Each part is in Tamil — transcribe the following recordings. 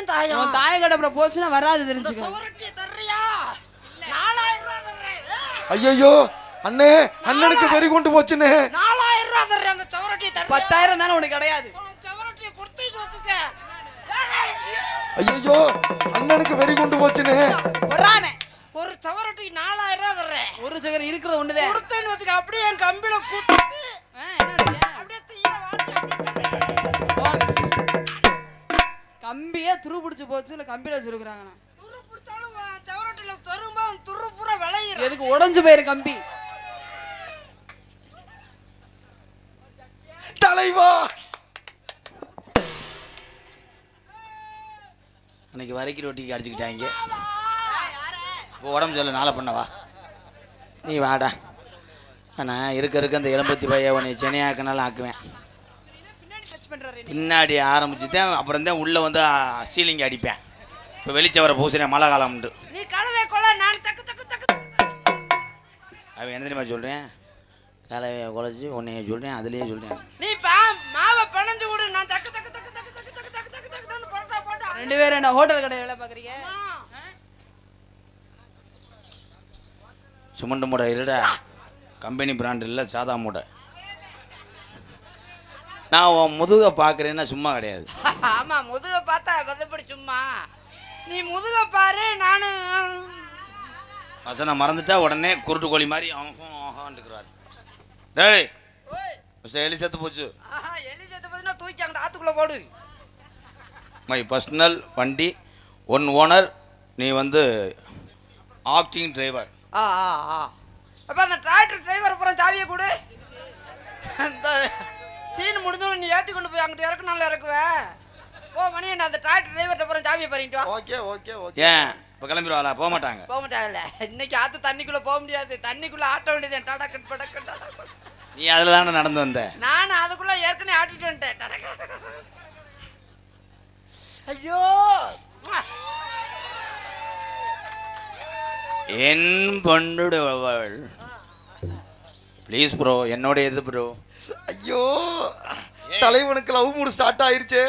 ஏன் தாயம்? உன் தாய கடப்புற போச்சுன்னா வராது இந்த தெரிஞ்சுக்க. சுவரொட்டி தர்றியா? நாலாயிரம் ரூபா தர்றேன். ஐயோ அண்ணே அண்ணனுக்கு வெறி கொண்டு போச்சுண்ணே. நாலாயிரம் ரூபா தர்றேன் அந்த சுவரொட்டி தர்றேன் பத்தாயிரம் தானே உனக்கு கிடையாது. சுவரொட்டியை கொடுத்துட்டு வந்துக்க. ஐயோ அண்ணனுக்கு வெறி கொண்டு போச்சுண்ணே. வராம ஒரு சுவரொட்டிக்கு நாலாயிரம் ரூபா தர்றேன். ஒரு சக்கரம் இருக்கிறது ஒண்ணுதான் கொடுத்தேன்னு வச்சுக்க அப்படியே என் கம்பியில குத்து அப்படியே தீயில வாட்டி. கம்பியே துரு பிடிச்சு போச்சு இல்ல கம்பியில வச்சிருக்காங்கண்ணா துரு பிடிச்சாலும் சுவரொட்டியில தரும்போது துரு பூரா விளையிடும் எதுக்கு உடைஞ்சு போயிரு கம்பி. தலைவா! அன்னைக்கு வரைக்கும் ரொட்டிக்கு அடிச்சுக்கிட்டாங்க இப்போ உடம்பு சொல்ல நாளை பண்ணவா நீ வாடா. நான் இருக்க இருக்க அந்த எலும்பத்தி பைய உன்னை சென்னையாக்கினாலும் ஆக்குவேன். பின்னாடி டச் பண்றாரு பின்னாடி ஆரம்பிச்சு தான் அப்புறம் தான் உள்ளே வந்து சீலிங் அடிப்பேன் இப்போ வெளிச்சவரை பூசுறேன் மழை காலம் உண்டு நீ கழுவை கொள்ள நான் தக்கு தக்கு தக்கு. அவன் என்ன தெரியுமா சொல்கிறேன் கலவையை குழச்சி உன்னைய சொல்கிறேன் அதுலேயே சொல்கிறேன் நீ பா மாவை பிணைஞ்சு விடு நான் தக்கு தக்கு தக்கு தக்கு தக்கு தக்கு தக்கு தக்கு தக்கு தக்கு பரோட்டா போட்டா ரெண்டு பேரும் என்ன ஹோட்டல் கடையில் வேலை பாக்குறீங்க சுமண்டு மூடை இருடா கம்பெனி பிராண்ட் இல்லை சாதா மூடை நான் உன் முதுகை பார்க்குறேன்னா சும்மா கிடையாது. ஆமா முதுக பார்த்தா வதப்படி சும்மா. நீ முதுக பாரு நானு. வசனம் மறந்துட்டா உடனே குருட்டு கோழி மாதிரி ஆஹான்ட்டுக்கிறார். டேய் ஓய். மிஸ்டர் எலி செத்து போச்சு. ஆஹா எலி சேர்த்து பார்த்தீங்கன்னா தூக்கி அங்கிட்ட ஆத்துக்குள்ள போடு. மை பர்சனல் வண்டி ஒன் ஓனர் நீ வந்து ஆக்டிங் டிரைவர். ஆ ஆ ஆ. அப்ப அந்த டிராக்டர் டிரைவர் அப்புறம் சாவியை கொடு. சீன் முடிஞ்சோன்னு நீ ஏற்றி கொண்டு போய் அங்கிட்ட இறக்கணும்ல இறக்குவ? போ மணி நான் அந்த டிராக்டர் டிரைவர்கிட்ட அப்புறம் சாவியை பறிட்டு வா. Okay okay okay. ஏன்? இப்போ கிளம்பிடுவாளா? போக மாட்டாங்க. போக மாட்டாங்கல்ல. இன்னைக்கு ஆத்து தண்ணிக்குள்ள போக முடியாது. தண்ணிக்குள்ள ஆட்ட வேண்டியது டாடா கட் படக்கு டாடா கட். நீ அதில் தானே நடந்து வந்த? நான் அதுக்குள்ள ஏற்கனவே ஆட்டிட்டு வந்துட்டேன் டாடா கட். ஐயோ! ம்மா. என் பொண்ணுடுவள் ப்ளீஸ் ப்ரோ என்னோட எது ப்ரோ ஐயோ தலைவனுக்கு லவ் மூடு ஸ்டார்ட் ஆயிருச்சே.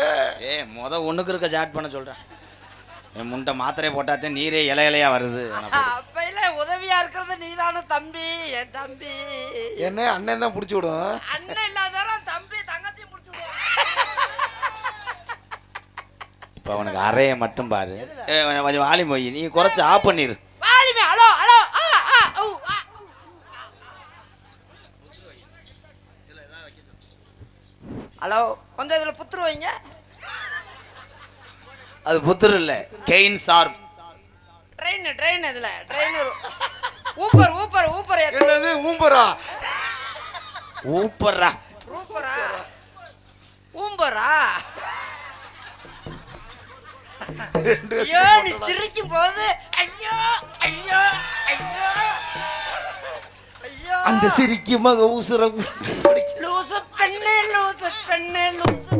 ஏ முத ஒண்ணுக்கு இருக்க சாட் பண்ண சொல்கிறேன் என் முண்டை மாத்திரை போட்டாத்தே நீரே இலை இலையா வருது. உனக்கு. அப்ப இல்ல உதவியா இருக்கிறது நீதான தம்பி. என் தம்பி. என்ன அண்ணன் தான் பிடிச்சி விடும். அண்ணன் இல்லாதாரம் தம்பி தங்கத்தையும் முடிச்சு விடுவான். இப்போ அவனுக்கு அறையை மட்டும் பாரு. கொஞ்சம் வாலி மொய் நீ குறைச்சி ஆஃப் பண்ணிரு வாலிமே ஹலோ ஹலோ ஆ ஆ ஊ ஆ ஊ. ஹலோ கொஞ்சம் இதுல புத்துரு வைங்க. அது புத்தர் இல்லை கெயின் சார்ப் ட்ரெயின் ட்ரெயின் இதுல ட்ரெயின் ஊப்பர் ஊப்பர் ஊப்பர். என்னது ஊம்பரா ஊப்பர்ரா ஊப்பரா ஊம்பரா ஐயோ நீ சிரிக்கும் போது ஐயோ ஐயோ ஐயோ. ஐயோ. அந்த சிரிக்கு மக ஊசுற லூசு பெண்ணே லூசு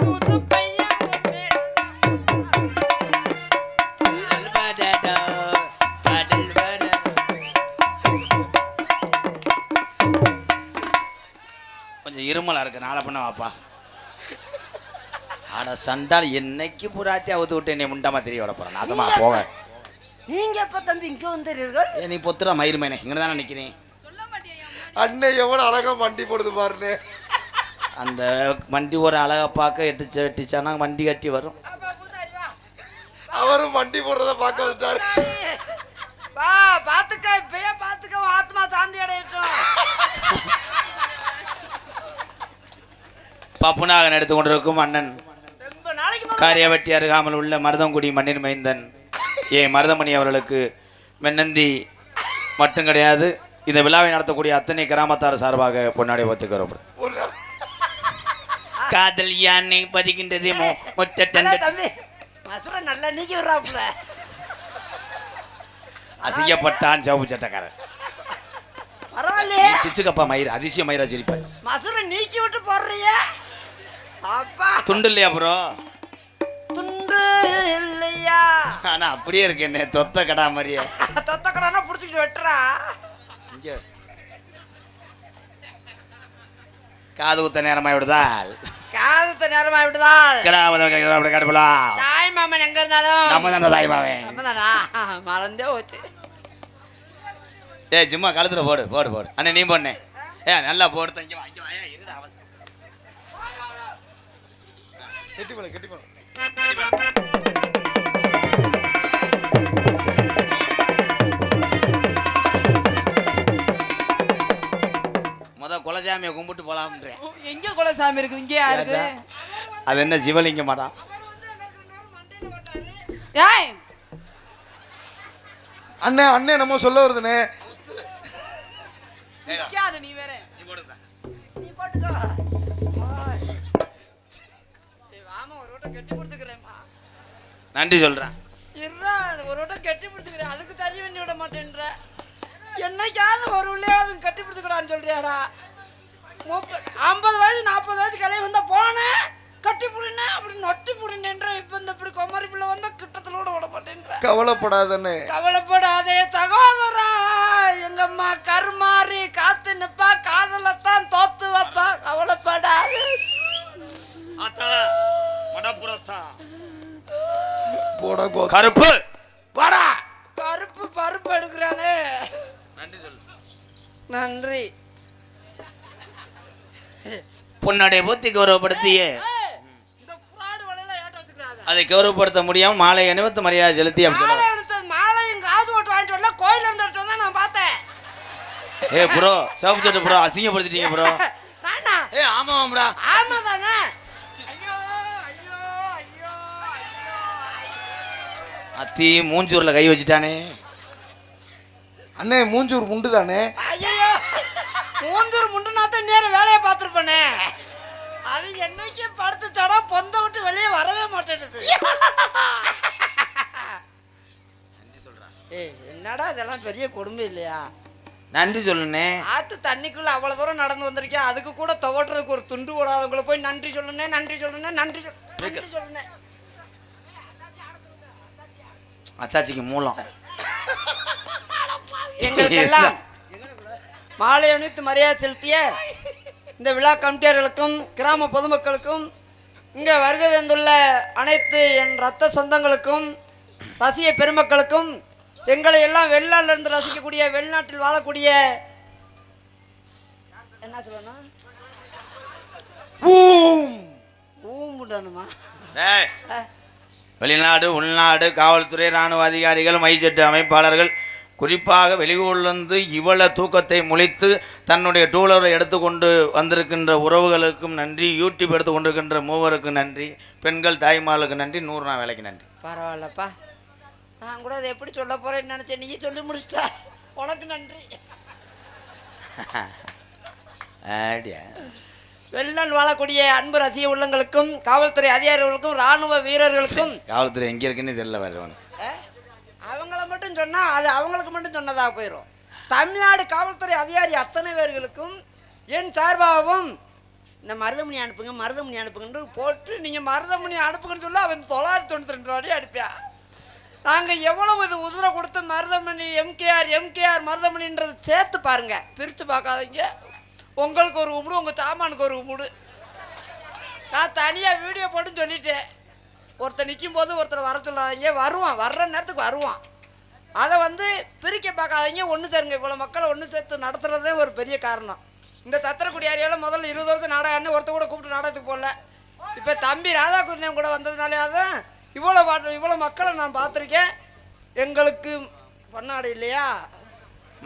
லூசு. கொஞ்சம் இருமலா இருக்கு நாளை பண்ண வாப்பா. ஆனா சண்டால் என்னைக்கு புறாத்தி அவுத்து விட்டு என்னை முண்டாம தெரிய விட போறேன் நாசமா போக நீங்க எப்ப தம்பி இங்க வந்தீர்கள் ஏ நீ பொத்துறா மயிர் மேனே. இங்கே தானே நிற்கிறேன் அண்ணன் எவ்வளவு அழகா வண்டி போடுது பாருன்னு அந்த வண்டி ஒரு அழகா பார்க்க எட்டுச்சு எட்டுச்சானா வண்டி கட்டி வரும். அவரும் வண்டி போடுறத பார்க்க வந்துட்டாரு. வா பாத்துக்க இப்பயே பாத்துக்க ஆத்மா சாந்தி அடையட்டும். பப்புனாக எடுத்து கொண்டிருக்கும் அண்ணன். முன்னாடி காரியவட்டி அருகாமல் உள்ள மருதங்குடி மண்ணின் மைந்தன். ஏ மருதமணி அவர்களுக்கு வெண்ணந்தி மட்டும் கிடையாது. இந்த விழாவை நடத்தக்கூடிய அத்தனை கிராமத்தார் சார்பாக பொன்னாடி ஒத்துக்கிறோம் காதல் யானை. தம்பி மதுரை நல்லா நீக்கி விடுறாப்புல அசிங்கப்பட்டான் சிவப்பு சட்டக்காரன். பரவாயில்லையே. சிச்சுக்கப்பா மயிர் அதிசய மயிரா சிரிப்பாய். மதுரை நீக்கி விட்டு போடுறிய. அப்பா. துண்டு இல்லையா ப்ரோ துண்டு இல்லையா? ஆனா அப்படியே இருக்கு என்ன தொத்த கடா மாதிரியே. தொத்த கடானா புடிச்சுக்கிட்டு வெட்டுறா. இங்கே காது ஊத்த நேரமாய் விடுதால் காதுத்த நேரமாய் விடுதால் கிராமத்தில் கடுப்பலாம் தாய் மாமன் எங்க இருந்தாலும். நம்ம தானே தாய் மாமன் நம்ம தானா மறந்தே போச்சு. ஏய் சும்மா கழுத்துல போடு போடு போடு. அண்ணே நீ போடனே ஏ நல்லா போடு தங்கி வாங்கி வாயா இருடா போடு கெட்டி போடு. முத குலசாமியை கும்பிட்டு போலாம்ன்றேன் எங்க குலசாமி இருக்கு? இங்கே யாருக்கு அது என்ன சிவலிங்கமாடா? ஏய்! அண்ணே அண்ணே நம்ம சொல்ல வருதுண்ணே. நிக்காத நீ வேற. நீ போட்டுக்கோ. ஏய், வாமா ஒரு வட்டம் கட்டி பிடிச்சுக்கிறேன்மா நன்றி சொல்றேன். இருடா ஒரு வட்டம் கட்டி பிடிச்சுக்கிறேன் அதுக்கு தள்ளி பண்ணி விட மாட்டேன்ற. என்னைக்காவது ஒரு உள்ளேயாவது கட்டி பிடிச்சுக்கடான்னு சொல்றியாடா. முப்பது ஐம்பது வயசு நாற்பது வயசு கலையை வந்தா போனேன் கட்டி பிடினேன் அப்படி நொட்டி பிடினேன்ற இப்போ இந்த இப்படி கொமரி பிள்ளை வந்தா கிட்டத்துல கூட விட மாட்டேன்ற. கவலைப்படாதண்ணே. கவலைப்படாதே சகோதரா எங்க அம்மா கருமாறி காத்து நிப்பா காதலத்தான் தோத்து வைப்பா. கவலைப்படாது. கருப்பு! வாடா பருப்பு பருப்பு எடுக்கிறானே. நன்றி. பொன்னாடைய பூத்தி கௌரவப்படுத்திய. அதை கௌரவப்படுத்த முடியாம மாலை அணிவித்து மரியாதை செலுத்தி மாலையும் காது ஓட்டு வாங்கிட்டு வரல கோயில இருந்து எடுத்து வந்தா நான் பார்த்தேன். ஏ ப்ரோ சிவப்பு சட்டை ப்ரோ அசிங்கப்படுத்திட்டீங்க ப்ரோ நானா? ஏ ஆமா தானே? ஐயோ ஐயோ ஐயோ அத்தி மூஞ்சூர்ல கை வச்சுட்டானே. அண்ணே மூஞ்சூர் முண்டு தானே நேரம் வேலையை பார்த்துருப்பேனே. அது என்னைக்கு படுத்து தடம் பொந்த விட்டு வெளியே வரவே மாட்டேங்குது ஏய் என்னடா இதெல்லாம் பெரிய கொடுமை இல்லையா? நன்றி சொல்லுனே ஆத்து தண்ணிக்குள்ள அவ்வளவு தூரம் நடந்து வந்திருக்கேன் அதுக்கு கூட துவட்டுறதுக்கு ஒரு துண்டு போடாதவங்கள போய் நன்றி சொல்லுனே நன்றி சொல்லுனே நன்றி சொல் நன்றி சொல்லுனே அத்தாச்சிக்கு மூலம். எங்களுக்கெல்லாம் மாலை அணிவித்து மரியாதை செலுத்திய இந்த விழா கமிட்டியர்களுக்கும் கிராம பொதுமக்களுக்கும் இங்கே வருகை தந்துள்ள அனைத்து என் ரத்த சொந்தங்களுக்கும் ரசிக பெருமக்களுக்கும் எங்களை எல்லாம் வெளிநாட்டிலிருந்து ரசிக்கக்கூடிய வெளிநாட்டில் வாழக்கூடிய என்ன சொல்லணும் ஊம். ஊம்புடணுமா? வெளிநாடு உள்நாடு காவல்துறை இராணுவ அதிகாரிகள் மைஜெட்டு அமைப்பாளர்கள் குறிப்பாக வெளியூர்லேருந்து இவ்வள தூக்கத்தை முழித்து தன்னுடைய டூலரை எடுத்துக்கொண்டு வந்திருக்கின்ற உறவுகளுக்கும் நன்றி யூடியூப் எடுத்து கொண்டிருக்கின்ற மூவருக்கும் நன்றி பெண்கள் தாய்மார்களுக்கு நன்றி நூறு நாள் வேலைக்கு நன்றி. பரவாயில்லப்பா. நான் கூட அதை எப்படி சொல்ல போறேன்னு நினைச்சேன். நீ சொல்லி முடிச்சிட்ட. உனக்கு நன்றி. ஆடியா. வெளிநாடு வாழக்கூடிய அன்பு ரசிக உள்ளங்களுக்கும் காவல்துறை அதிகாரிகளுக்கும் ராணுவ வீரர்களுக்கும். காவல்துறை எங்கே இருக்குன்னு தெரியல வருவன் அஹ், அவங்கள மட்டும் சொன்னால் அது அவங்களுக்கு மட்டும் சொன்னதாக போயிடும் தமிழ்நாடு காவல்துறை அதிகாரி அத்தனை பேர்களுக்கும் என் சார்பாகவும் இந்த மருதமணி அனுப்புங்க மருதமணி அனுப்புங்கன்னு போட்டு நீங்கள் மருதமணி அனுப்புங்கன்னு சொல்ல அவன் தொள்ளாயிரத்தி தொண்ணூற்றி ரெண்டு ரூபாய் அனுப்பியா நாங்கள் எவ்வளவு இது உதிரை கொடுத்து மருதமணி எம்கேஆர் எம்கேஆர் மருதமணின்றது சேர்த்து பாருங்கள் பிரித்து பார்க்காதீங்க. உங்களுக்கு ஒரு உமுடு உங்கள் தாமானுக்கு ஒரு உமுடு நான் தனியாக வீடியோ போட்டுன்னு சொல்லிட்டேன். ஒருத்தர் நிற்கும் போது ஒருத்தர் வர சொல்லாதீங்க. வருவான். வர்ற நேரத்துக்கு வருவான். அதை வந்து பிரிக்க பார்க்காதீங்க. ஒன்று சேருங்க. இவ்வளோ மக்களை ஒன்று சேர்த்து நடத்துறதே ஒரு பெரிய காரணம். இந்த தத்திரக்குடி ஏரியாவில் முதல்ல இருபது வருஷம் நாடகம் ஒருத்தர் கூட கூப்பிட்டு நாடகத்துக்கு போகல. இப்போ தம்பி ராதாகிருஷ்ணன் கூட வந்ததுனாலே தான் இவ்வளோ இவ்வளோ மக்களை நான் பார்த்துருக்கேன். எங்களுக்கு பொன்னாடு இல்லையா?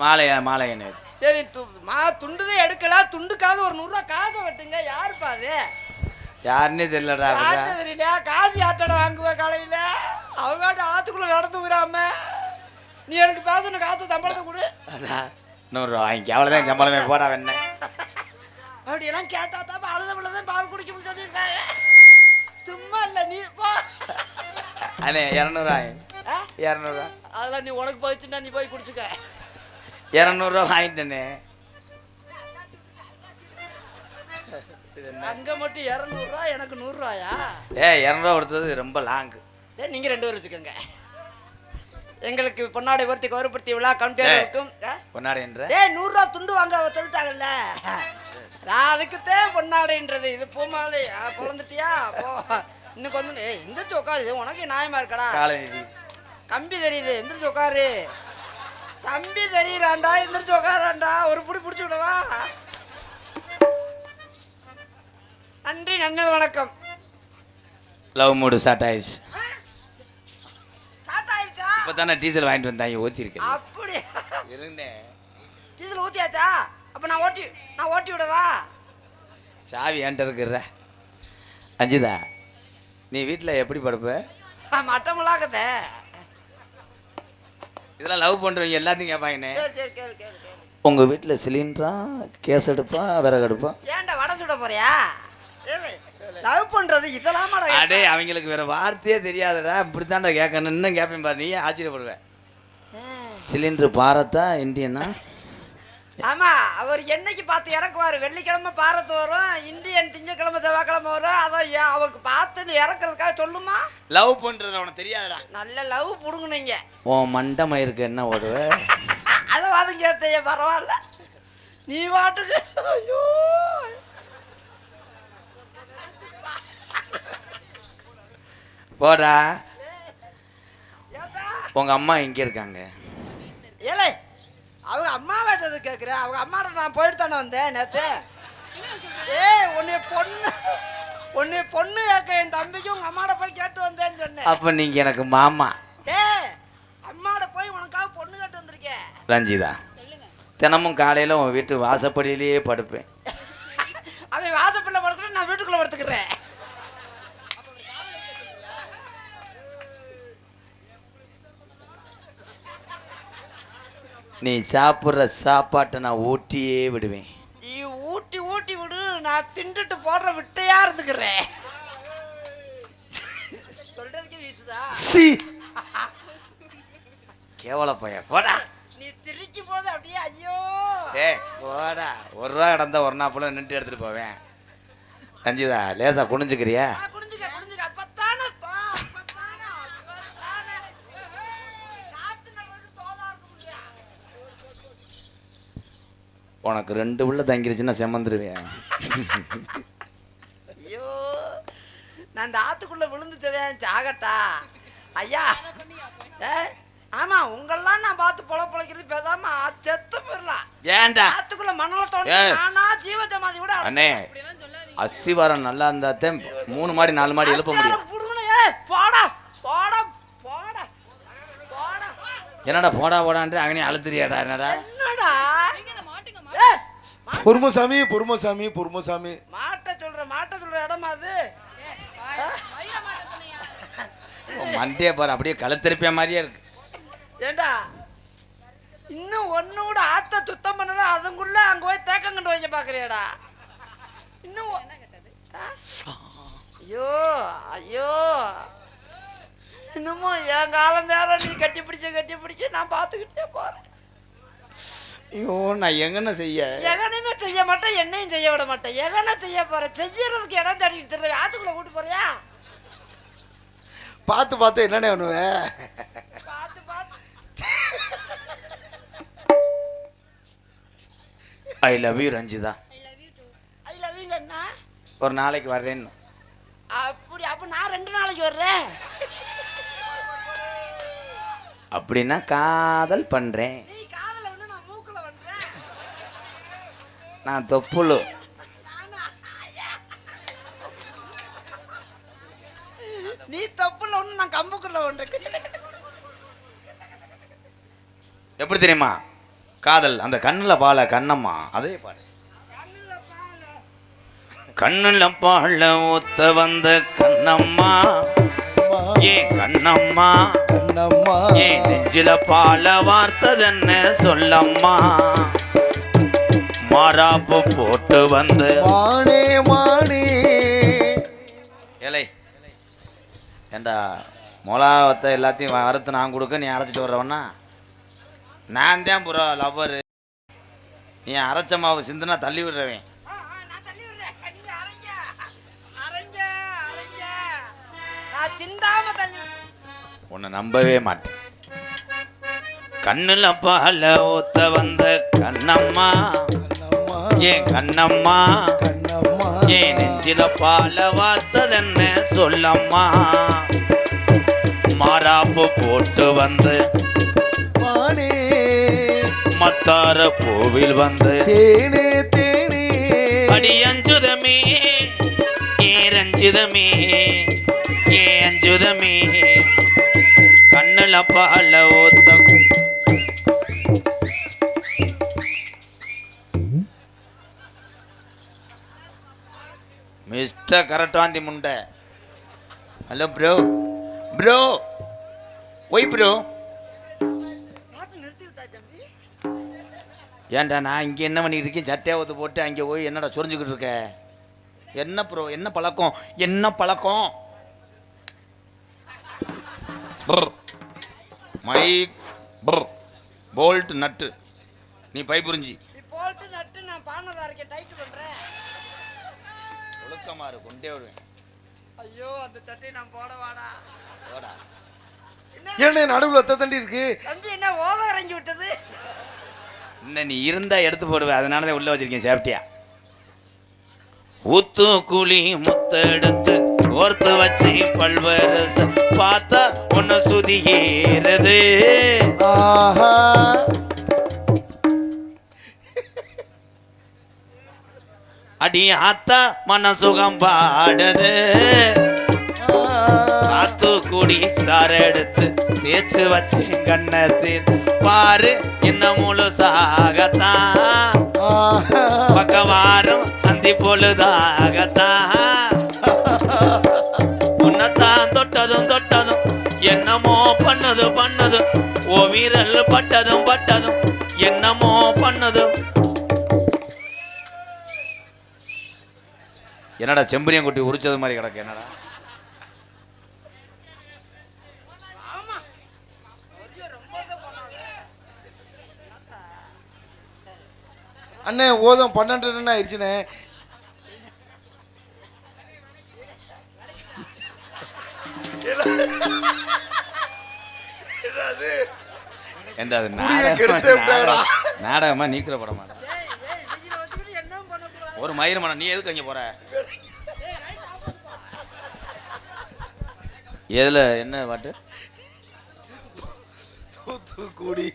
மாலையா மாலை என்ன சரி மா துண்டுதே எடுக்கலாம் துண்டுக்காவது ஒரு நூறுரூவா காசை வெட்டுங்க. யாருப்பா அது? யாருன்னே தெரியலடா காசு தெரியலையா? காசு யார்ட்டோட வாங்குவ காலையில அவங்க ஆத்துக்குள்ள நடந்து விடாம நீ எனக்கு பேசணும் காசு சம்பளத்தை கொடு. அதான். நூறுரூவா வாங்கி அவ்வளோதான் சம்பளமே போடா வேணே அப்படியெல்லாம் கேட்டா தான் அழுத தான் பால் குடிக்கணும்னு சொல்லியிருக்காங்க. சும்மா இல்லை நீ போ. அண்ணே இரநூறுவா? இரநூறுவா. அதெல்லாம் நீ உனக்கு போயிடுச்சுன்னா நீ போய் குடிச்சுக்க. இரநூறுவா வாங்கிட்டேனே. அங்க மட்டும் இரநூறுவா எனக்கு நூறுரூவாயா ஏ இரநூறுவா கொடுத்தது ரொம்ப லாங்கு. சரி நீங்க ரெண்டு பேரும் வச்சுக்கோங்க. எங்களுக்கு பொன்னாடை ஒருத்தி கௌரவப்படுத்தி விழா என்ற? ஏய் நூறுரூவா துண்டு வாங்க சொல்லிட்டாங்கல்ல. நான் அதுக்குத்தான் பொன்னாடைன்றது. இது பூமாலை. குழந்துட்டியா போ. இன்னும் கொஞ்சம் ஏய் எந்திரிச்சு உட்காரு. உனக்கு நியாயமா இருக்கடா. கம்பி தெரியுது. எந்திரிச்சு உட்காரு. தம்பி தெரியுறான்டா. எந்திரிச்சு உட்காரான்டா. ஒரு புடி பிடிச்சி விடவா. நன்றி நன்னல் வணக்கம். லவ் மூடு ஸ்டார்ட் ஆயிடுச்சு. இப்போ தானே டீசல் வாங்கிட்டு வந்தாங்க ஊற்றிருக்கேன் அப்படி இருந்தேன் டீசல் ஊத்தியாச்சா? அப்ப நான் ஓட்டி நான் ஓட்டி விடவா? சாவி என்கிட்ட இருக்கிற அஞ்சுதா நீ வீட்டில் எப்படி படுப்ப? மட்டமுலாக்கத்த. இதெல்லாம் லவ் பண்ணுறவங்க எல்லாத்தையும் கேட்பாங்கண்ணே உங்கள் வீட்டில் சிலிண்டரா கேஸ் அடுப்பா விறகு அடுப்பா? ஏன்டா வடை சுட போறியா? லவ் பண்றது இதெல்லாம் அடே அவங்களுக்கு வேற வார்த்தையே தெரியாதுடா. இப்படி தான்டா கேட்கணும் இன்னும் கேட்பேன் பாரு. நீயே ஆச்சரியப்படுவேன். சிலிண்டர் பாரத்தா இந்தியனா? ஆமா அவர் என்னைக்கு பார்த்து இறக்குவாரு? வெள்ளிக்கிழமை பாரத்து வரும் இந்தியன் திங்கக்கிழமை செவ்வாய்க்கிழமை வரும். அதை ஏன் அவருக்கு பார்த்து இறக்குறதுக்காக சொல்லுமா? லவ் பண்ணுறது உனக்கு தெரியாதுடா. நல்ல லவ் புடுங்குனீங்க. உன் மண்டை மயிருக்கு என்ன ஓடுவ? அதை வாதம் கேட்டேன் பரவாயில்ல. நீ பாட்டுக்கு ஐயோ. போடா. உங்கள் அம்மா எங்கே இருக்காங்க. ஏலே அவங்க அம்மா வேட்டது கேட்குற அவங்க அம்மாட்ட நான் போயிட்டு தானே வந்தேன் நேற்று ஏய் உன்னை பொண்ணு உன்னை பொண்ணு கேட்க என் தம்பிக்கு உங்க அம்மாட்ட போய் கேட்டு வந்தேன்னு சொன்னேன். அப்போ நீங்கள் எனக்கு மாமா. ஏய் அம்மாட்ட போய் உனக்காக பொண்ணு கேட்டு வந்திருக்கேன் ரஞ்சிதா தினமும் காலையில் உன் வீட்டு வாசப்படியிலேயே படுப்பேன். அவன் வாசப்பிள்ளை படுக்கணும் நான் வீட்டுக்குள்ள படுத்துக்கிறேன். நீ சாப்பிட்ற சாப்பாட்டை நான் ஊட்டியே விடுவேன். நீ ஊட்டி ஊட்டி விடு. நான் தின்றுட்டு போடுற விட்டையா இருந்துக்கிறேன். சொல்றதுக்கு வீசுதா? சி. கேவல பையன். போடா. நீ திருச்சி போது அப்படியே ஐயோ. டே போடா. ஒரு ரூபா கிடந்தா ஒரு நாள் நின்று எடுத்துட்டு போவேன். ரஞ்சிதா லேசா குனிஞ்சுக்கிறியா? உனக்கு ரெண்டு உள்ள தங்கிருச்சுன்னா செமந்துருவேன். ஐயோ நான் இந்த ஆத்துக்குள்ள விழுந்துட்டதேன் சாகட்டா ஐயா ஏ, ஆமா உங்களெல்லாம் நான் பார்த்து பொழ பொழைக்கிறது பேசாம செத்து போயிடலாம் ஏன்டா ஆத்துக்குள்ள மணல தோண்டி. நானா ஜீவஜமாதி கூட அண்ணே அஸ்திவாரம் நல்லா இருந்தாத்தே மூணு மாடி நாலு மாடி எழுப்ப முடியும். போடா போடா போடா போடா. என்னடா போடா போடான்ட்டு அங்கனே அழுத்துறியாடா என்னடா என்னடா மாட்டுங்க ஏய், மா- பொறுமசாமி பொறுமசாமி பொறுமசாமி. மாட்டை சொல்ற மாட்டை சொல்ற இடமா அது. மண்டையை பாரு அப்படியே கழுத்திருப்பிய மாதிரியே இருக்கு. ஏண்டா? இன்னும் ஒண்ணு கூட ஆத்த சுத்தம் பண்ணல அதுக்குள்ள அங்க போய் தேக்கங்கண்டு வைக்க பாக்குறியாடா? இன்னும்? ஐயோ ஐயோ. இன்னமும் என் காலம் நேரம் நீ கட்டி பிடிச்ச கட்டி பிடிச்ச நான் பார்த்துக்கிட்டே போறேன். ஐயோ நான் எங்கன்னு செய்ய? எகனையுமே செய்ய மாட்டேன் என்னையும் செய்ய விட மாட்டேன். எகனை செய்ய போறேன் செய்யறதுக்கு இடம் தேடிட்டு தெரியல ஆத்துக்குள்ள கூட்டு போறியா? பார்த்து பார்த்து என்னண்ணே பண்ணுவேன் பார்த்து பார்த்து. I love you Ranjitha. I love you என்ன ஒரு நாளைக்கு வர்றேன்னு. அப்படி அப்ப நான் ரெண்டு நாளைக்கு வர்றேன். அப்படின்னா காதல் பண்றேன் நீ காதல ஒண்ணு நான் மூக்குல வந்தேன் நான் தொப்புளு. நீ தப்புல ஒண்ணு நான் கம்புக்குள்ள ஒன்று. எப்படி தெரியுமா? காதல் அந்த கண்ணுல பால கண்ணம்மா அதே பாடு. கண்ணுல பால ஊத்த வந்த கண்ணம்மா. ஏ கண்ணம்மா. கண்ணம்மா. ஏ நெஞ்சில பால வார்த்ததென்ன சொல்லம்மா. மாறாப்பு போட்டு வந்து. மானே மானே. ஏலை ஏண்டா மொளாவத்தை எல்லாத்தையும் வறுத்து நான் கொடுக்க நீ அரைச்சிட்டு வர்றவனா நான் தான் புறா லவ்வரு நீ அரைச்ச மாவு சிந்துனா தள்ளி விடுறவன். உன்னை நம்பவே மாட்டேன். கண்ணுல பால ஊத்த வந்த கண்ணம்மா. ஏன் கண்ணம்மா கண்ணம்மா ஏன் நெஞ்சில பால வார்த்ததென்ன சொல்லம்மா? மாறாப்பு போட்டு வந்து மானே மத்தார பூவில் வந்து தேனே தேனே. அடி அஞ்சுதமே ஏ ரஞ்சுதமே ஏ அஞ்சுதமே. கண்ணுல பால ஊத்த மிஸ்டர் கரட்டாந்தி முண்டை. Hello bro bro why bro ஏன்டா நான் இங்கே என்ன பண்ணிட்டு இருக்கேன்? சட்டையை போட்டு அங்கே போய் என்னடா சொரிஞ்சுக்கிட்டு இருக்க? என்ன ப்ரோ என்ன பழக்கம்? என்ன பழக்கம்? மைக் போல்ட் நட்டு நீ பை புரிஞ்சி. நட்டு நான் பானதா இருக்கேன் டைட் கொண்டே வருவேன் ஐயோ அந்த சட்டையை நான் போட. வாடா ஓடா என்ன ஏனே நடுவுல எத்த தண்டி இருக்கு? தம்பி என்ன ஓத இறங்கி விட்டது? இன்னும் நீ இருந்தா எடுத்து போடுவேன் அதனால தான் உள்ள வச்சிருக்கேன் சேஃப்டியா. ஊத்து குழி முத்தெடுத்து கோர்த்து வச்சு பல்வேறு ச- பார்த்தா ஒன்னு சுதி ஏறுது ஆஹா. அடி ஆத்தா மன சுகம் பாடுது ஆஹா. சாத்துக்குடி சாறு எடுத்து தேய்ச்சு வச்சு கண்ணத்தில் பாரு என்ன முழுசாகத்தான் ஆஹா. பக்கவாரம் அந்தி பொழுதாகத்தான் உன்னத்தான் தொட்டதும் தொட்டதும் என்னமோ பண்ணது பண்ணதும் ஓ வீரல் பட்டதும் பட்டதும் என்னடா செம்பரியம் குட்டி உரிச்சது மாதிரி கிடக்கு என்னடா? ஆமா. ஐயோ ரொம்ப தான் பண்ணாத அண்ணே ஓதம் பன்னெண்டு என்ன ஆயிடுச்சுண்ணே? ஏண்டா அது நாடகமா- நீக்கிற படமா ஒரு மயிரமான நீ எதுக்கு அங்கே போற? எதுல? என்ன பாட்டு? தூத்துக்குடி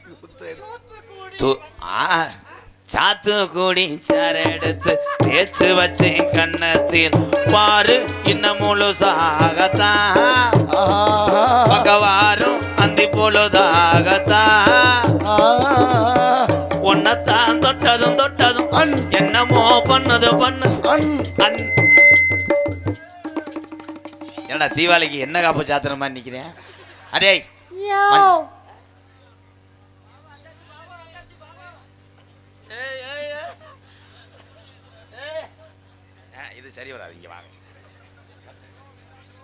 சாத்துக்குடி சாறு எடுத்து தேய்ச்சு வச்சு கண்ணத்தில் பாரு இன்னும் முழுசாகத்தான். பகவாரும் அந்தி பொழுதாகத்தான். ஆஹா. உன்னத்தான் தொட்டதும் என்னமோ பண்ணது பண்ணு. அன் அன் என்னடா தீபாவளிக்கு என்ன காப்பு சாத்துற மாதிரி நிக்கிறேன் அடே ஏய் ஏய் ஏய். இது சரி வராது இங்க வாங்க.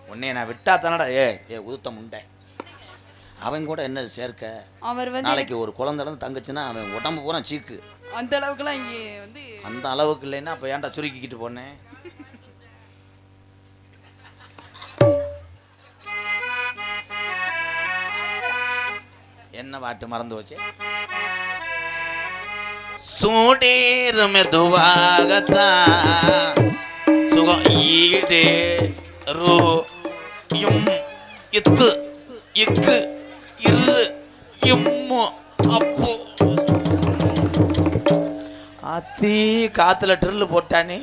உன்னைய நான் விட்டா தானடா ஏ ஏ உதுத்த முண்டை. அவன் கூட என்ன சேர்க்க? அவர் வந்து நாளைக்கு ஒரு குழந்தை இருந்து தங்கச்சுன்னா அவன் உடம்பு பூரா சீக்கு. அந்த அளவுக்குலாம் இங்கே வந்து அந்த அளவுக்கு இல்லைன்னா அப்போ ஏன்டா சுருக்கிக்கிட்டு போனேன் என்ன பாட்டு மறந்து வச்சு சூடேறு மெதுவாகத்தான் சுகம் ஈடே ரூ இம் இத்து இக்கு இரு இம் அத்தி காத்துல ட்ரில்லு போட்டானே.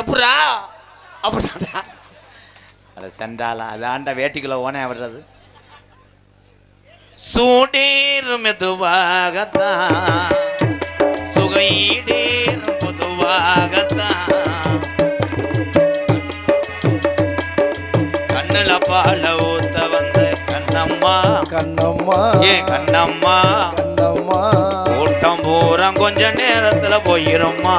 எப்படா? அப்படிதான்டா. அட சென்றாலா அதான்டா வேட்டிக்குள்ள ஓனே விடுறது. சூடேறும் மெதுவாகத்தான். சுகையீடேறும் கண்ணம்மா. ஏ கண்ணம்மா? கண்ணம்மா. கூட்டம் பூரா கொஞ்ச நேரத்துல போயிரும்மா.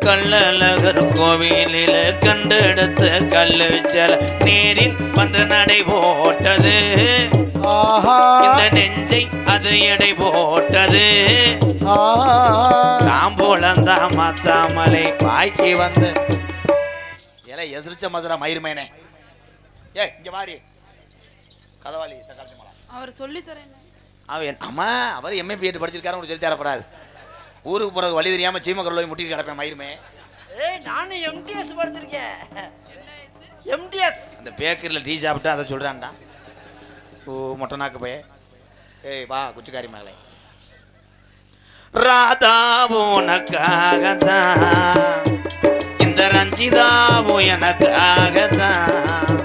கள்ளழகர் கோவிலில் கண்டெடுத்த கல்லு செல நேரில் வந்து நடை போட்டது. இந்த நெஞ்சை அது எடை போட்டது. நாம் போலந்தா மாத்தாமலை பாய்க்கு வந்து. ஏல எசிரிச்ச மதுரா மயிருமேனே. ஏ இங்க மாறி கதவாளி மலா. அவர் சொல்லி தரேன் அவன் அம்மா அவர் எம்ஏ பிஎட் படிச்சிருக்காரு உங்களுக்கு சொல்லி தரப்படாது. ஊருக்கு போறது வழி தெரியாம சீமக்கரில் போய் முட்டிட்டு கிடப்பேன் மயிருமே. ஏய் நானும் எம்டிஎஸ் படிச்சிருக்கேன். எம்டிஎஸ் அந்த பேக்கரியில் டீ சாப்பிட்டு அதை சொல்கிறான்டா ஓ மொட்டை நாக்கு போய் ஏய் வா குச்சிக்காரி மகளே. ராதா உனக்காகத்தான். இந்த ரஞ்சிதாவும் எனக்காகத்தான்.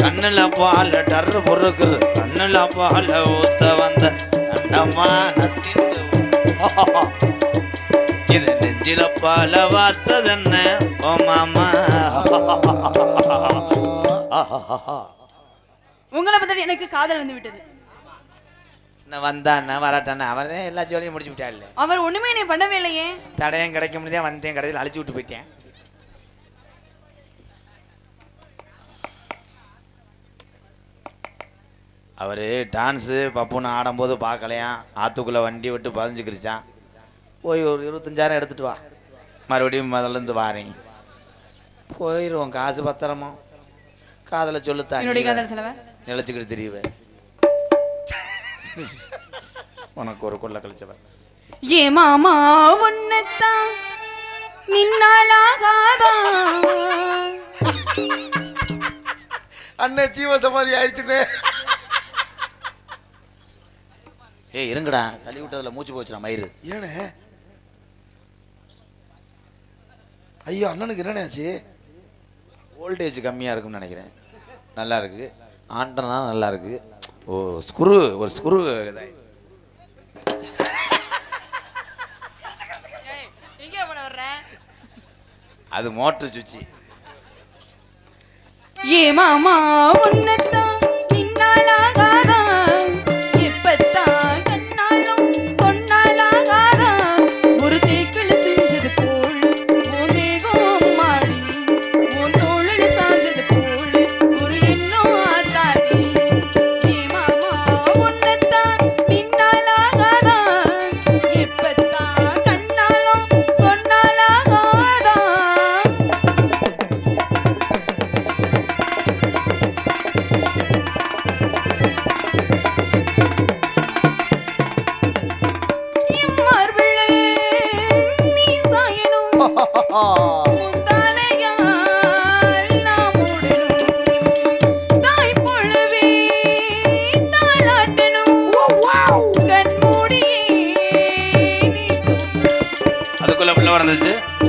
கண்ணில் பால டர் பொறுக்குது. கண்ணில் பால ஊத்த வந்த கண்டம்மா நத்திந்து இது நெஞ்சில பால வார்த்தது என்ன ஓ மாமா. உங்களை பத்தி எனக்கு காதல் வந்து விட்டது. நான் வந்தாண்ணா வரட்டாண்ணா அவன் தான் எல்லா ஜோலியும் முடிச்சு விட்டாள் அவர் ஒண்ணுமே என்னை பண்ணவே இல்லையே. தடையும் கிடைக்க முடியாது வந்தேன் கடையில் அழிச்சு விட்டு போயிட்டேன். அவர் டான்ஸு பப்புன்னு ஆடும்போது பார்க்கலையாம். ஆற்றுக்குள்ளே வண்டி விட்டு பதிஞ்சுக்கிருச்சான் போய் ஒரு இருபத்தஞ்சாயிரம் எடுத்துட்டு வா. மறுபடியும் முதல்லேருந்து வாரீங்க போயிடுவோம் காசு பத்திரமோ. காதலை சொல்லுத்தான் என்னுடைய காதல் செலவை நிலச்சிக்கிட்டு தெரியவே உனக்கு ஒரு கொள்ள கழிச்சவன். ஏ மாமா உன்னத்தான் நின்னாலாகாதா அண்ணன் ஜீவ சமாதி ஆயிடுச்சுன்னு ஏய் இருங்கடா. தள்ளி விட்டதுல மூச்சு போச்சுடா மயிறு. என்னண்ணே? ஐயோ அண்ணனுக்கு என்னண்ணே ஆச்சு? வோல்டேஜ் கம்மியாக இருக்கும்னு நினைக்கிறேன். நல்லா இருக்கு ஆண்டனா நல்லா இருக்கு ஓ ஸ்குரு ஒரு ஸ்குரு அது மோட்டர் சுவிட்சு. ஏ மாமா உன்னத்தான் அதுக்குள்ள பிள்ளை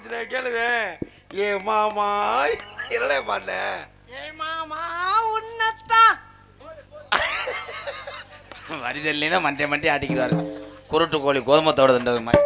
பாடுச்சுனே கேளுவே ஏ மாமா என்னடா பாடுன ஏய் மாமா உன்னத்தான் வரிதல்லைன்னா மண்டே மண்டே ஆட்டிக்கிறாரு குருட்டு கோழி கோதுமை தோட தண்டது மாதிரி.